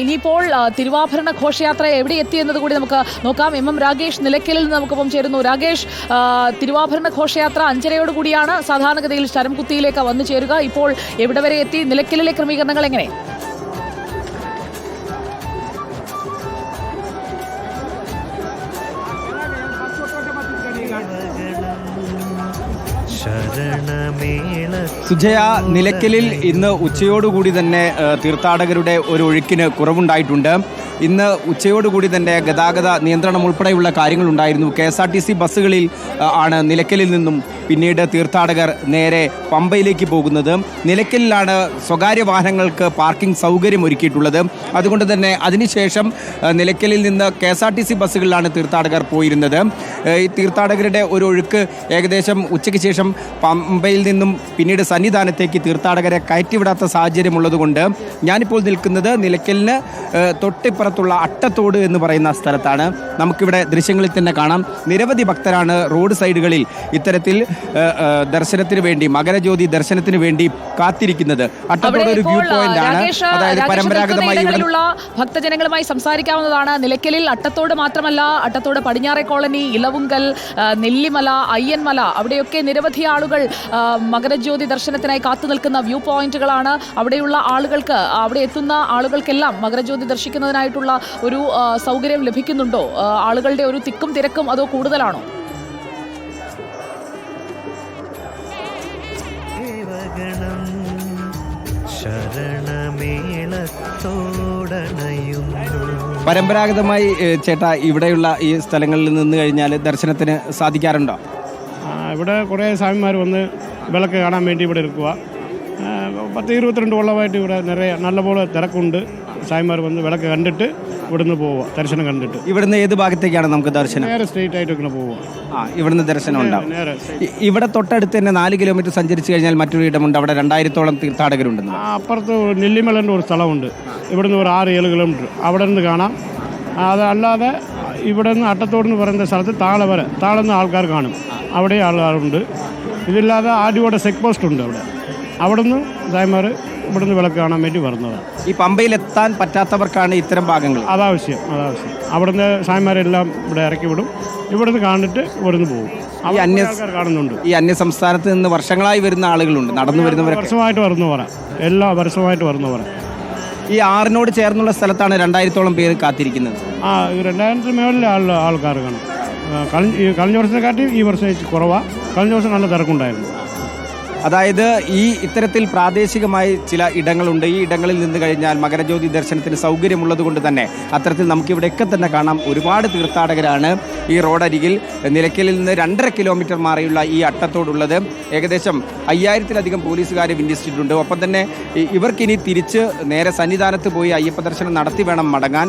ഇനിയിപ്പോൾ തിരുവാഭരണ ഘോഷയാത്ര എവിടെ എത്തി എന്നത് കൂടി നമുക്ക് നോക്കാം. എം എം രാകേഷ് നിലയ്ക്കലിൽ നിന്ന് നമുക്കൊപ്പം ചേരുന്നു. രാകേഷ് തിരുവാഭരണ ഘോഷയാത്ര അഞ്ചരയോട് കൂടിയാണ്. സാധാരണഗതിയിൽ ശരംകുത്തിയിലേക്ക് വന്നു ചേരുക. ഇപ്പോൾ എവിടെ വരെ എത്തി? നിലയ്ക്കലിലെ ക്രമീകരണങ്ങൾ എങ്ങനെ? ശരണമേള സുജയ നിലയ്ക്കലിൽ ഇന്ന് ഉച്ചയോടുകൂടി തന്നെ തീർത്ഥാടകരുടെ ഒരു ഒഴുക്കിന് കുറവുണ്ടായിട്ടുണ്ട്. ഇന്ന് ഉച്ചയോടുകൂടി തന്നെ ഗതാഗത നിയന്ത്രണം ഉൾപ്പെടെയുള്ള കാര്യങ്ങളുണ്ടായിരുന്നു. K S R T C ബസ്സുകളിൽ ആണ് നിലയ്ക്കലിൽ നിന്നും പിന്നീട് തീർത്ഥാടകർ നേരെ പമ്പയിലേക്ക് പോകുന്നത്. നിലയ്ക്കലിലാണ് സ്വകാര്യ വാഹനങ്ങൾക്ക് പാർക്കിംഗ് സൗകര്യം ഒരുക്കിയിട്ടുള്ളത്. അതുകൊണ്ട് തന്നെ അതിനുശേഷം നിലയ്ക്കലിൽ നിന്ന് K S R T C ബസ്സുകളിലാണ് തീർത്ഥാടകർ പോയിരുന്നത്. ഈ തീർത്ഥാടകരുടെ ഒരു ഒഴുക്ക് ഏകദേശം ഉച്ചയ്ക്ക് ശേഷം പമ്പയിൽ നിന്നും പിന്നീട് സന്നിധാനത്തേക്ക് തീർത്ഥാടകരെ കയറ്റിവിടാത്ത സാഹചര്യമുള്ളതുകൊണ്ട് ഞാനിപ്പോൾ നിൽക്കുന്നത് നിലയ്ക്കലിന് തൊട്ടിപ്പുറത്തുള്ള അട്ടത്തോട് എന്ന് പറയുന്ന സ്ഥലത്താണ്. നമുക്കിവിടെ ദൃശ്യങ്ങളിൽ തന്നെ കാണാം. നിരവധി ഭക്തരാണ് റോഡ് സൈഡുകളിൽ ഇത്തരത്തിൽ ദർശനത്തിന് വേണ്ടി മകരജ്യോതി ദർശനത്തിന് വേണ്ടി കാത്തിരിക്കുന്നത്. അട്ടത്തോട് ഒരു വ്യൂ പോയിന്റ് ആണ്. അതായത് പരമ്പരാഗതമായി ഭക്തജനങ്ങളുമായി സംസാരിക്കാവുന്നതാണ്. നിലയ്ക്കലിൽ അട്ടത്തോട് മാത്രമല്ല അട്ടത്തോട് പടിഞ്ഞാറെ കോളനി ഇലവുങ്കൽ ആ, നെല്ലിമല അയ്യൻമല അവിടെയൊക്കെ നിരവധി ആളുകൾ മകരജ്യോതി ദർശനത്തിനായി കാത്തു നിൽക്കുന്ന വ്യൂ പോയിന്റുകളാണ് അവിടെയുള്ള ആളുകൾക്ക് അവിടെ എത്തുന്ന ആളുകൾക്കെല്ലാം മകരജ്യോതി ദർശിക്കുന്നതിനായിട്ടുള്ള ഒരു സൗകര്യം ലഭിക്കുന്നുണ്ടോ? ആളുകളുടെ ഒരു തിക്കും തിരക്കും അതോ കൂടുതലാണോ? ദേവഗണം ശരണമേളത്തോടണയുന്നു പരമ്പരാഗതമായി ചേട്ട ഇവിടെയുള്ള ഈ സ്ഥലങ്ങളിൽ നിന്ന് കഴിഞ്ഞാൽ ദർശനത്തിന് സാധിക്കാറുണ്ടോ? ഇവിടെ കുറേ സ്വാമിമാർ വന്ന് വിളക്ക് കാണാൻ വേണ്ടി ഇവിടെ ഇരിക്കുക പത്ത് ഇരുപത്തിരണ്ട് കൊള്ളമായിട്ട് ഇവിടെ നിറയെ നല്ലപോലെ തിരക്കുണ്ട്. സായിമാർ വന്ന് വിളക്ക് കണ്ടിട്ട് ഇവിടുന്ന് പോവുക ദർശനം കണ്ടിട്ട്. ഇവിടുന്ന് ഏത് ഭാഗത്തേക്കാണ് നമുക്ക് ദർശനം? നേരെ സ്ട്രെയിറ്റ് ആയിട്ട് ഇങ്ങനെ പോവുക. ആ ഇവിടുന്ന് ദർശനം ഉണ്ടാവും. ഇവിടെ തൊട്ടടുത്ത് തന്നെ നാല് കിലോമീറ്റർ സഞ്ചരിച്ച് കഴിഞ്ഞാൽ മറ്റൊരു ഇടമുണ്ട് അവിടെ രണ്ടായിരത്തോളം തീർത്ഥാടകരുണ്ടെന്ന് അപ്പുറത്ത് നെല്ലിമലന്റെ ഒരു സ്ഥലമുണ്ട്. ഇവിടുന്ന് ഒരു ആറ് ഏഴ് കിലോമീറ്റർ അവിടെ നിന്ന് കാണാം. അതല്ലാതെ ഇവിടെ നിന്ന് അട്ടത്തോട് എന്ന് പറയുന്ന സ്ഥലത്ത് താളെ വരെ താഴെ നിന്ന് ആൾക്കാർ കാണും. അവിടെ ആൾക്കാരുണ്ട് ഇതില്ലാതെ ആദ്യവിടെ ചെക്ക് പോസ്റ്റ് ഉണ്ട് അവിടെ. അവിടെ നിന്ന് സായ്മാർ ഇവിടുന്ന് വിളക്ക് കാണാൻ വേണ്ടി വരുന്നതാണ്. ഈ പമ്പയിൽ എത്താൻ പറ്റാത്തവർക്കാണ് ഇത്തരം ഭാഗങ്ങൾ. അതാവശ്യം അതാവശ്യം. അവിടുന്ന് സായ്മാരെല്ലാം ഇവിടെ ഇറക്കി വിടും. ഇവിടുന്ന് കാണിട്ട് ഇവിടുന്ന് പോകും. ഈ അന്യ- കാണുന്നുണ്ട്. ഈ അന്യ സംസ്ഥാനത്ത് നിന്ന് വർഷങ്ങളായി വരുന്ന ആളുകളുണ്ട്. നടന്നു വരുന്നവരൊക്കെ. വർഷമായിട്ട് വരുന്നു പറ എല്ലാ വർഷമായിട്ട് വരുന്നു പറ ഈ ആറിനോട് ചേർന്നുള്ള സ്ഥലത്താണ് രണ്ടായിരത്തോളം പേര് കാത്തിരിക്കുന്നത്. ആ രണ്ടായിരത്തിന് രണ്ടായിരത്തി മേളിലെ ആൾ ആൾക്കാർ കാണും. കഴിഞ്ഞ വർഷത്തെക്കാട്ടി ഈ വർഷം കുറവാണ് കഴിഞ്ഞ വർഷം നല്ല തിരക്കുണ്ടായിരുന്നു. അതായത് ഈ ഇത്തരത്തിൽ പ്രാദേശികമായി ചില ഇടങ്ങളുണ്ട്. ഈ ഇടങ്ങളിൽ നിന്ന് കഴിഞ്ഞാൽ മകരജ്യോതി ദർശനത്തിന് സൗകര്യമുള്ളത് കൊണ്ട് തന്നെ അത്തരത്തിൽ നമുക്കിവിടെയൊക്കെ തന്നെ കാണാം. ഒരുപാട് തീർത്ഥാടകരാണ് ഈ റോഡരികിൽ. നിലയ്ക്കലിൽ നിന്ന് രണ്ടര കിലോമീറ്റർ മാറിയുള്ള ഈ അട്ടത്തോടുള്ളത്. ഏകദേശം അയ്യായിരത്തിലധികം പോലീസുകാരെ വിന്യസിച്ചിട്ടുണ്ട്. ഒപ്പം തന്നെ ഇവർക്കിനി തിരിച്ച് നേരെ സന്നിധാനത്ത് പോയി അയ്യപ്പ ദർശനം നടത്തി വേണം മടങ്ങാൻ.